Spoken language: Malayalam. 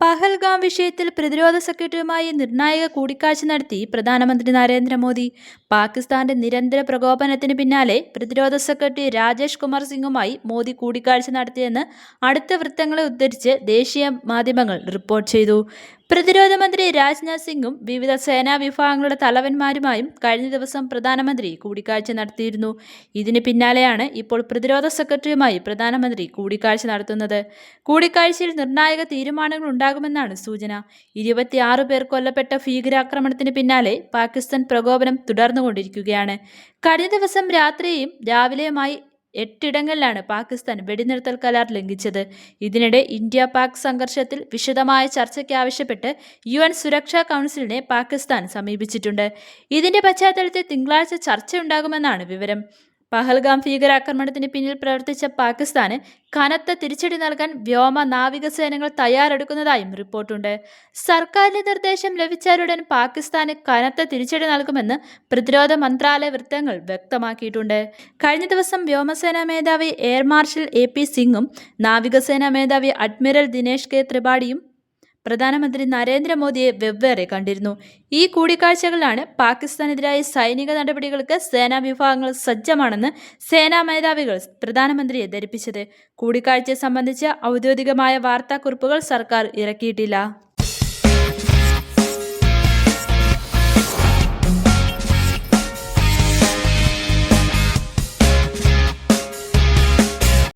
പഹൽഗാം വിഷയത്തിൽ പ്രതിരോധ സെക്രട്ടറിയുമായി നിർണായക കൂടിക്കാഴ്ച നടത്തി പ്രധാനമന്ത്രി നരേന്ദ്രമോദി. പാകിസ്ഥാന്റെ നിരന്തര പ്രകോപനത്തിന് പിന്നാലെ പ്രതിരോധ സെക്രട്ടറി രാജേഷ് കുമാർ സിംഗുമായി മോദി കൂടിക്കാഴ്ച നടത്തിയെന്ന് അടുത്ത വൃത്തങ്ങളെ ഉദ്ധരിച്ച് ദേശീയ മാധ്യമങ്ങൾ റിപ്പോർട്ട് ചെയ്തു. പ്രതിരോധ മന്ത്രി രാജ്നാഥ് സിംഗും വിവിധ സേനാ വിഭാഗങ്ങളുടെ തലവന്മാരുമായും കഴിഞ്ഞ ദിവസം പ്രധാനമന്ത്രി കൂടിക്കാഴ്ച നടത്തിയിരുന്നു. ഇതിന് പിന്നാലെയാണ് ഇപ്പോൾ പ്രതിരോധ സെക്രട്ടറിയുമായി പ്രധാനമന്ത്രി കൂടിക്കാഴ്ച നടത്തുന്നത്. കൂടിക്കാഴ്ചയിൽ നിർണായക തീരുമാനങ്ങൾ ഉണ്ടാകുമെന്നാണ് സൂചന. ഇരുപത്തിയാറ് പേർ കൊല്ലപ്പെട്ട ഭീകരാക്രമണത്തിന് പിന്നാലെ പാകിസ്ഥാൻ പ്രകോപനം തുടർന്നുകൊണ്ടിരിക്കുകയാണ്. കഴിഞ്ഞ ദിവസം രാത്രിയും രാവിലെയുമായി എട്ടിടങ്ങളിലാണ് പാകിസ്ഥാൻ വെടിനിർത്തൽ കരാർ ലംഘിച്ചത്. ഇതിനിടെ ഇന്ത്യ പാക് സംഘർഷത്തിൽ വിശദമായ ചർച്ചയ്ക്കാവശ്യപ്പെട്ട് യു എൻ സുരക്ഷാ കൗൺസിലിനെ പാകിസ്ഥാൻ സമീപിച്ചിട്ടുണ്ട്. ഇതിന്റെ പശ്ചാത്തലത്തിൽ തിങ്കളാഴ്ച ചർച്ചയുണ്ടാകുമെന്നാണ് വിവരം. പഹൽഗാം ഭീകരാക്രമണത്തിന് പിന്നിൽ പ്രവർത്തിച്ച പാകിസ്ഥാന് കനത്ത തിരിച്ചടി നൽകാൻ വ്യോമ നാവിക സേനകൾ തയ്യാറെടുക്കുന്നതായും റിപ്പോർട്ടുണ്ട്. സർക്കാരിന്റെ നിർദ്ദേശം ലഭിച്ചാലുടൻ പാകിസ്ഥാന് കനത്ത തിരിച്ചടി നൽകുമെന്ന് പ്രതിരോധ മന്ത്രാലയ വൃത്തങ്ങൾ വ്യക്തമാക്കിയിട്ടുണ്ട്. കഴിഞ്ഞ ദിവസം വ്യോമസേനാ മേധാവി എയർ മാർഷൽ എ പി സിംഗും നാവികസേനാ മേധാവി അഡ്മിറൽ ദിനേഷ് കെ ത്രിപാഠിയും പ്രധാനമന്ത്രി നരേന്ദ്രമോദിയെ വെവ്വേറെ കണ്ടിരുന്നു. ഈ കൂടിക്കാഴ്ചകളിലാണ് പാകിസ്ഥാനെതിരായ സൈനിക നടപടികൾക്ക് സേനാ വിഭാഗങ്ങൾ സജ്ജമാണെന്ന് സേനാ മേധാവികൾ പ്രധാനമന്ത്രിയെ ധരിപ്പിച്ചത്. കൂടിക്കാഴ്ചയെ സംബന്ധിച്ച് ഔദ്യോഗികമായ വാർത്താക്കുറിപ്പുകൾ സർക്കാർ ഇറക്കിയിട്ടില്ല.